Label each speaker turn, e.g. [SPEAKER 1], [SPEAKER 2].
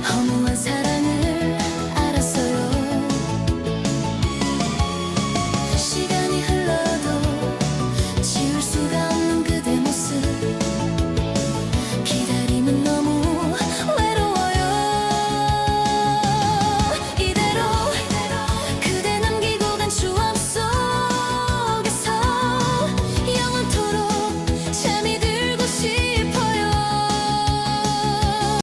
[SPEAKER 1] Home was